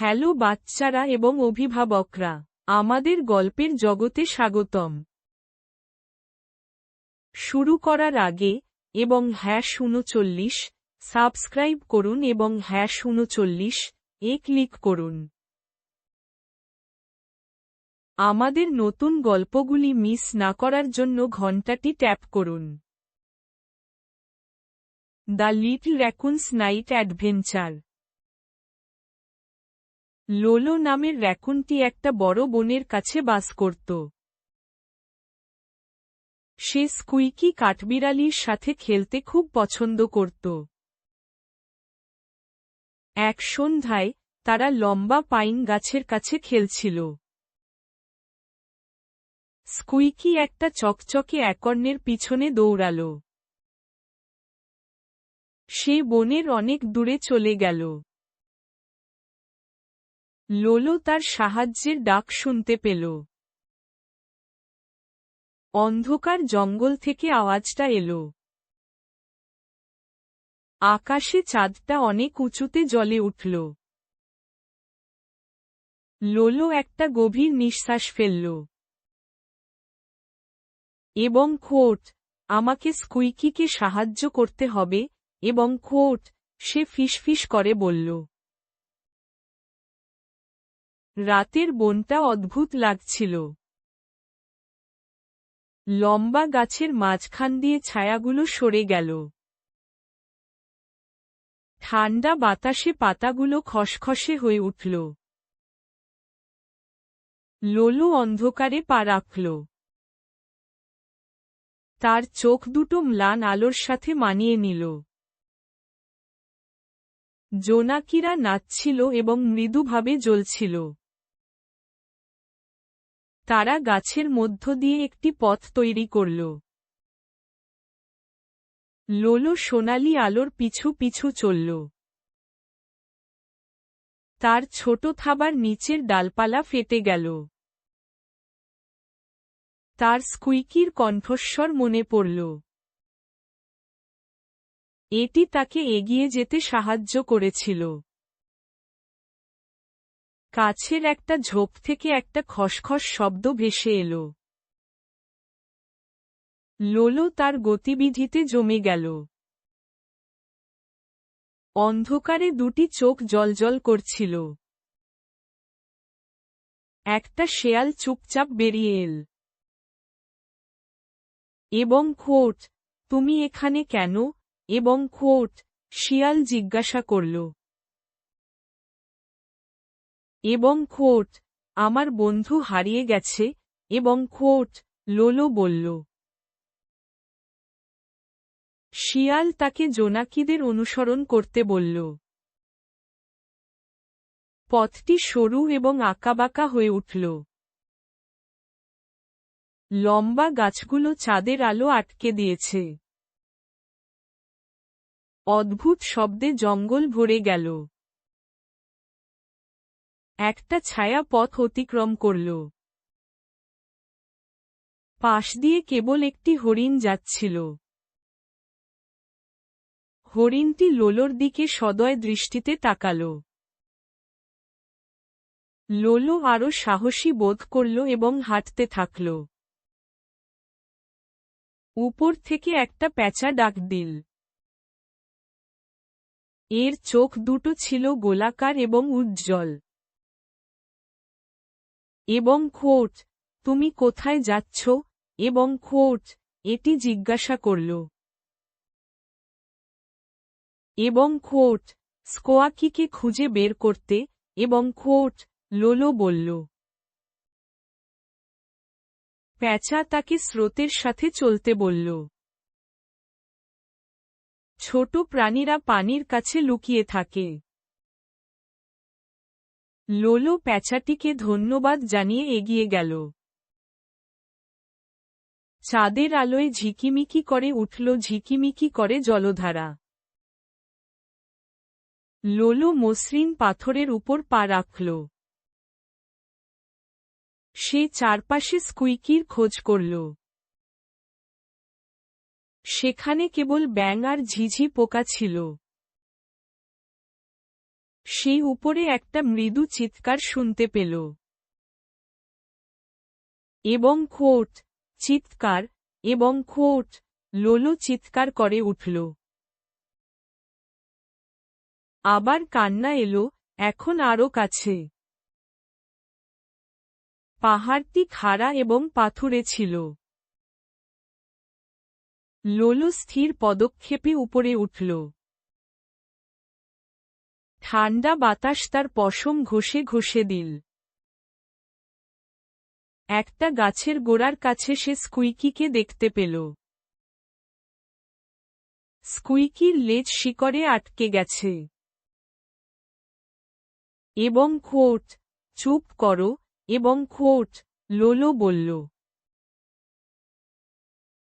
Hello বাচ্চারা এবং অভিভাবকরা, আমাদের গল্পের জগতে স্বাগতম। শুরু করার আগে, এবং হ্যাশ উনচল্লিশ, সাবস্ক্রাইব করুন এবং হ্যাশ উনচল্লিশ এ ক্লিক করুন। আমাদের নতুন গল্পগুলি মিস না করার জন্য ঘন্টাটি ট্যাপ করুন। The little raccoons night adventure Lolo নামের র্যাকুনটি একটা বড় বনের কাছে বাস করত। সে স্কুইকি কাঠবিড়ালির সাথে খেলতে খুব পছন্দ করত। এক সন্ধ্যায় তারা লম্বা পাইন গাছের কাছে খেলছিল। স্কুইকি একটা চকচকে একর্ণের পিছনে দৌড়াল। সে বনের অনেক দূরে চলে গেল। লোলো তার সাহায্যের ডাক শুনতে পেল। অন্ধকার জঙ্গল থেকে আওয়াজটা এলো। আকাশে চাঁদটা অনেক উঁচুতে জলে উঠল। লোলো একটা গভীর নিঃশ্বাস ফেলল। এবং খোট, আমাকে স্কুইকিকে সাহায্য করতে হবে, এবং খোট, সে ফিসফিস করে বলল। রাতের বনটা অদ্ভুত লাগছিল। লম্বা গাছের মাঝখান দিয়ে ছায়াগুলো সরে গেল। ঠান্ডা বাতাসে পাতাগুলো খসখসে হয়ে উঠল। লোলো অন্ধকারে পা রাখল। তার চোখ দুটো ম্লান আলোর সাথে মানিয়ে নিল। জোনাকিরা নাচছিল এবং মৃদুভাবে জ্বলছিল। তারা গাছের মধ্য দিয়ে একটি পথ তৈরি করল। লোলো সোনালি আলোর পিছু পিছু চলল। তার ছোট থাবার নিচের ডালপালা ফেটে গেল। তার স্কুইকির কণ্ঠস্বর মনে পড়ল। এটি তাকে এগিয়ে যেতে সাহায্য করেছিল। কাছের একটা ঝোপ থেকে একটা খসখস শব্দ ভেসে এল। লোলো তার গতিবিধিতে জমে গেল। অন্ধকারে দুটি চোখ জলজল করছিল। একটা শেয়াল চুপচাপ বেরিয়ে এল। এবং খোট, তুমি এখানে কেন? এবং খোট, শিয়াল জিজ্ঞাসা করল। এবং খোট, আমার বন্ধু হারিয়ে গেছে এবং খোট, লোলো বলল। শিয়াল তাকে জোনাকিদের অনুসরণ করতে বলল। পথটি সরু এবং আঁকাবাঁকা হয়ে উঠল। লম্বা গাছগুলো চাঁদের আলো আটকে দিয়েছে। অদ্ভুত শব্দে জঙ্গল ভরে গেল। একটা ছায়া পথ অতিক্রম করল। পাশ দিয়ে কেবল একটি হরিণ যাচ্ছিল। হরিণটি লোলোর দিকে সদয় দৃষ্টিতে তাকাল। লোলো আরও সাহসী বোধ করল এবং হাঁটতে থাকল। উপর থেকে একটা প্যাঁচা ডাক দিল। এর চোখ দুটো ছিল গোলাকার এবং উজ্জ্বল। এবং খোট তুমি কোথায় যাচ্ছ? এবং খোট এটি জিজ্ঞাসা করল। এবং খোট স্কোয়াকিকে খুঁজে বের করতে, এবং খোট লোলো বলল। প্যাঁচা তাকে স্রোতের সাথে চলতে বলল। ছোট প্রাণীরা পানির কাছে লুকিয়ে থাকে। লোলো প্যাঁচাটিকে ধন্যবাদ জানিয়ে এগিয়ে গেল। চাঁদের আলোয় ঝিকিমিকি করে উঠল ঝিকিমিকি করে জলধারা। লোলো মসৃণ পাথরের উপর পা রাখল। সে চারপাশে স্কুইকির খোঁজ করল। সেখানে কেবল ব্যাঙ আর ঝিঝি পোকা ছিল। সেই উপরে একটা মৃদু চিৎকার শুনতে পেল। এবং খোট, চিৎকার, এবং খোট, লোলো চিৎকার করে উঠল। আবার কান্না এলো, এখন আরও কাছে। পাহাড়টি খাড়া এবং পাথুরে ছিল। লোলো স্থির পদক্ষেপে উপরে উঠল। ঠান্ডা বাতাস তার পশম ঘষে ঘষে দিল। একটা গাছের গোড়ার কাছে সে স্কুইকিকে দেখতে পেল। স্কুইকির লেজ শিকড়ে আটকে গেছে। এবং খোট, চুপ করো, এবং খোট, লোলো বলল।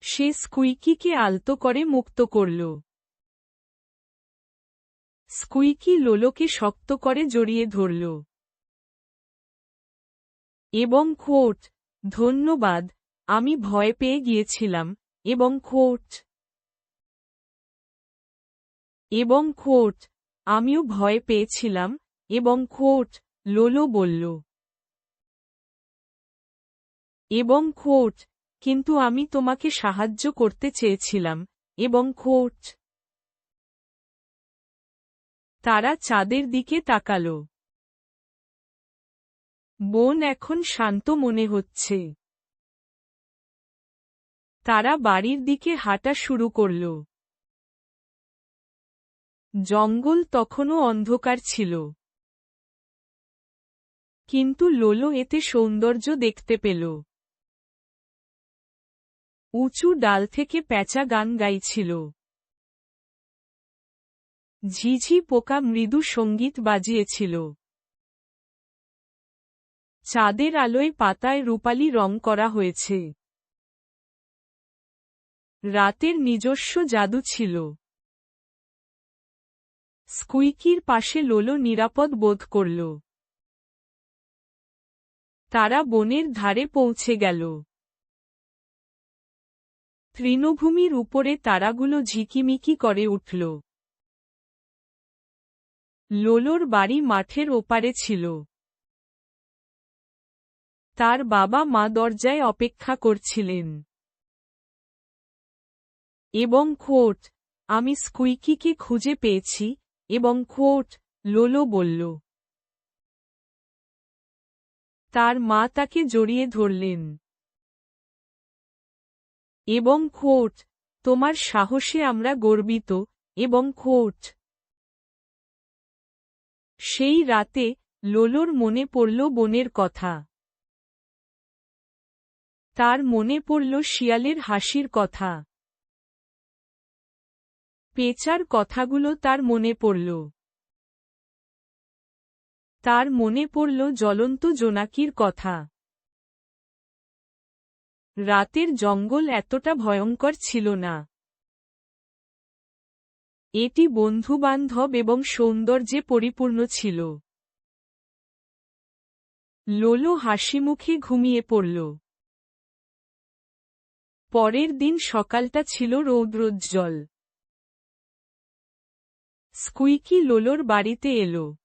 সে স্কুইকিকে আলতো করে মুক্ত করল। স্কুইকি লোলোকে শক্ত করে জড়িয়ে ধরল। এবং খোট ধন্যবাদ, আমি ভয় পেয়ে গিয়েছিলাম এবং খোট এবং খোট আমিও ভয় পেয়েছিলাম এবং খোট লোলো বলল। এবং খোট কিন্তু আমি তোমাকে সাহায্য করতে চেয়েছিলাম এবং খোট তারা চাঁদের দিকে তাকাল। বোন এখন শান্ত মনে হচ্ছে। তারা বাড়ির দিকে হাঁটা শুরু করল। জঙ্গল তখনও অন্ধকার ছিল। কিন্তু লোলো এতে সৌন্দর্য দেখতে পেল। উঁচু ডাল থেকে প্যাঁচা গান গাইছিল। ঝিঝি পোকা মৃদু সংগীত বাজিয়েছিল। চাঁদের আলোয় পাতায় রূপালি রং করা হয়েছে। রাতের নিজস্ব জাদু ছিল। স্কুইকির পাশে লোলো নিরাপদ বোধ করল। তারা বনের ধারে পৌঁছে গেল। তৃণভূমির উপরে তারাগুলো ঝিকিমিকি করে উঠল। লোলোর বাড়ি মাঠের ওপারে ছিল। তার বাবা মা দরজায় অপেক্ষা করছিলেন। এবং খোট, আমি স্কুইকিকে খুঁজে পেয়েছি। এবং খোট, লোলো বলল। তার মা তাকে জড়িয়ে ধরলেন। এবং খোট, তোমার সাহসে আমরা গর্বিত। এবং খোট সেই রাতে লোলোর মনে পড়ল বনের কথা। তার মনে পড়ল শিয়ালের হাসির কথা। পেচার কথাগুলো তার মনে পড়ল। তার মনে পড়ল জ্বলন্ত জোনাকির কথা। রাতের জঙ্গল এতটা ভয়ঙ্কর ছিল না। এটি বন্ধুবান্ধব এবং সৌন্দর্যে পরিপূর্ণ ছিল। লোলো হাসিমুখে ঘুমিয়ে পড়ল। পরের দিন সকালটা ছিল রৌদ্রোজ্জ্বল। স্কুইকি লোলোর বাড়িতে এলো।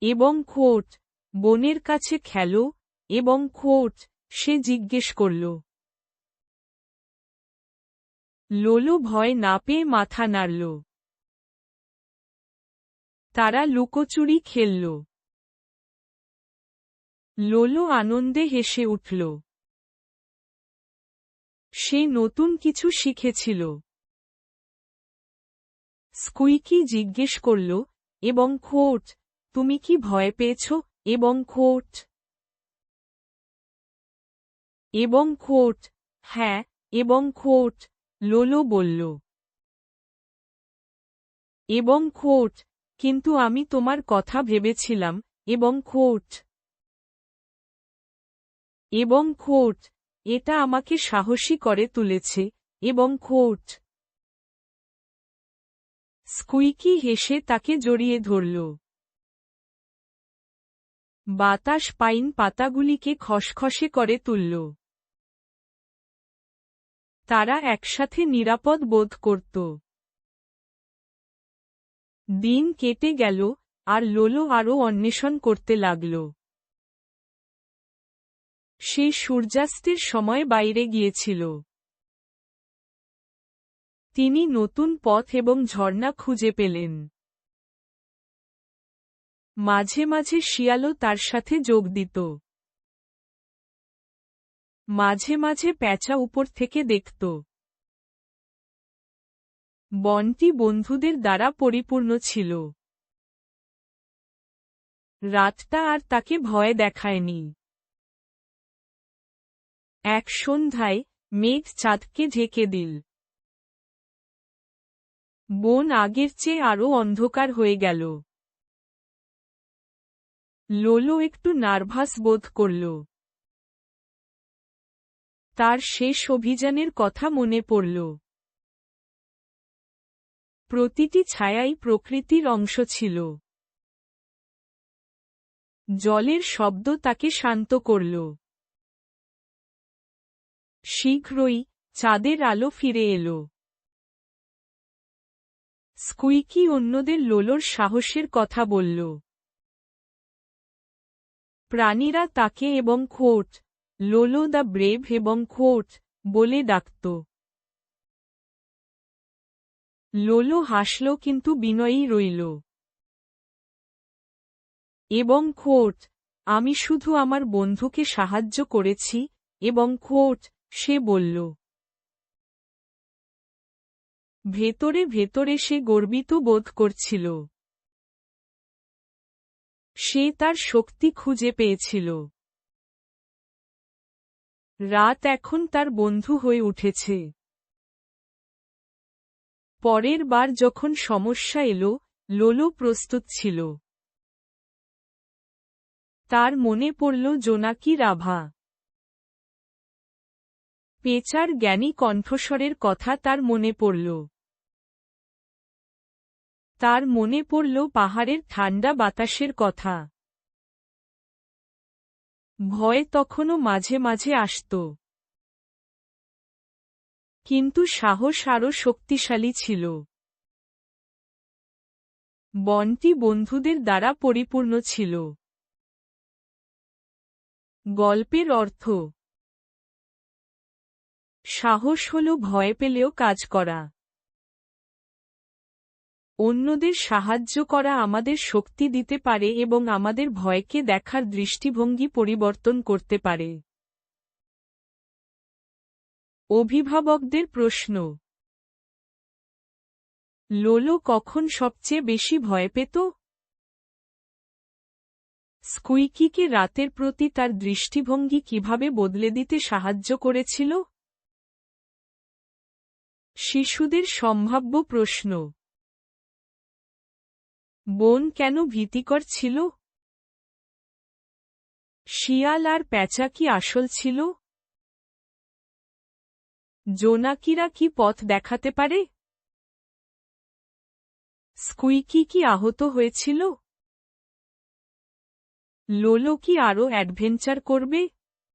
এবং খোট বোনের কাছে খেলো এবং খোট সে জিজ্ঞেস করল। লোলো ভয় না পেয়ে মাথা নাড়ল। তারা লুকোচুরি খেলল। লোলো আনন্দে হেসে উঠল। সে নতুন কিছু শিখেছিল। স্কুইকি জিজ্ঞেস করল, এবং খোট, তুমি কি ভয় পেয়েছ? এবং খোট? এবং খোট হ্যাঁ এবং খোট। লোলো বলল, এবং খোট, কিন্তু আমি তোমার কথা ভেবেছিলাম, এবং খোট এবং খোট, এটা আমাকে সাহসী করে তুলেছে, এবং খোট। স্কুইকি হেসে তাকে জড়িয়ে ধরল। বাতাস পাইন পাতাগুলিকে খসখসে করে তুলল। তারা একসাথে নিরাপদ বোধ করত। দিন কেটে গেল, আর লোলো আরও অন্বেষণ করতে লাগল। সে সূর্যাস্তের সময় বাইরে গিয়েছিল। তিনি নতুন পথ এবং ঝর্ণা খুঁজে পেলেন। মাঝে মাঝে শিয়ালও তার সাথে যোগ দিত। মাঝে মাঝে প্যাঁচা উপর থেকে দেখত। বনটি বন্ধুদের দ্বারা পরিপূর্ণ ছিল। রাতটা আর তাকে ভয় দেখায়নি। এক সন্ধ্যায় মেঘ চাঁদকে ঢেকে দিল। বন আগের চেয়ে আরও অন্ধকার হয়ে গেল। লোলো একটু নার্ভাস বোধ করল। তার শেষ অভিযানের কথা মনে পড়ল। প্রতিটি ছায়াই প্রকৃতির অংশ ছিল। জলের শব্দ তাকে শান্ত করল। শীঘ্রই চাঁদের আলো ফিরে এলো। স্কুইকি অন্যদের লোলোর সাহসের কথা বলল। প্রাণীরা তাকে এবং খোট লোলো দ্য ব্রেভ এবং খোট, বলে ডাকত। লোলো হাসল কিন্তু বিনয়ী রইল। এবং খোট, আমি শুধু আমার বন্ধুকে সাহায্য করেছি, এবং খোট, সে বলল। ভেতরে ভেতরে সে গর্বিত বোধ করছিল। সে তার শক্তি খুঁজে পেয়েছিল। রাত এখন তার বন্ধু হয়ে উঠেছে। পরের বার যখন সমস্যা এলো, লোলো প্রস্তুত ছিল। তার মনে পড়ল জোনাকি রাভা। পেচার জ্ঞানী কণ্ঠস্বরের কথা তার মনে পড়ল। তার মনে পড়ল পাহাড়ের ঠান্ডা বাতাসের কথা। ভয় তখনও মাঝে মাঝে আসত। কিন্তু সাহস আরও শক্তিশালী ছিল। বনটি বন্ধুদের দ্বারা পরিপূর্ণ ছিল। গল্পের অর্থ, সাহস হল ভয় পেলেও কাজ করা। অন্যদের সাহায্য করা আমাদের শক্তি দিতে পারে এবং আমাদের ভয়কে দেখার দৃষ্টিভঙ্গি পরিবর্তন করতে পারে। অভিভাবকদের প্রশ্ন। লোলো কখন সবচেয়ে বেশি ভয় পেত? স্কুইকিকে রাতের প্রতি তার দৃষ্টিভঙ্গি কীভাবে বদলে দিতে সাহায্য করেছিল? শিশুদের সম্ভাব্য প্রশ্ন। বোন কেন ভীতিকর ছিল? শিয়াল আর প্যাঁচা কি আসল ছিল? জোনাকিরা কি পথ দেখাতে পারে? স্কুইকি কি আহত হয়েছিল? লোলো কি আরও অ্যাডভেঞ্চার করবে?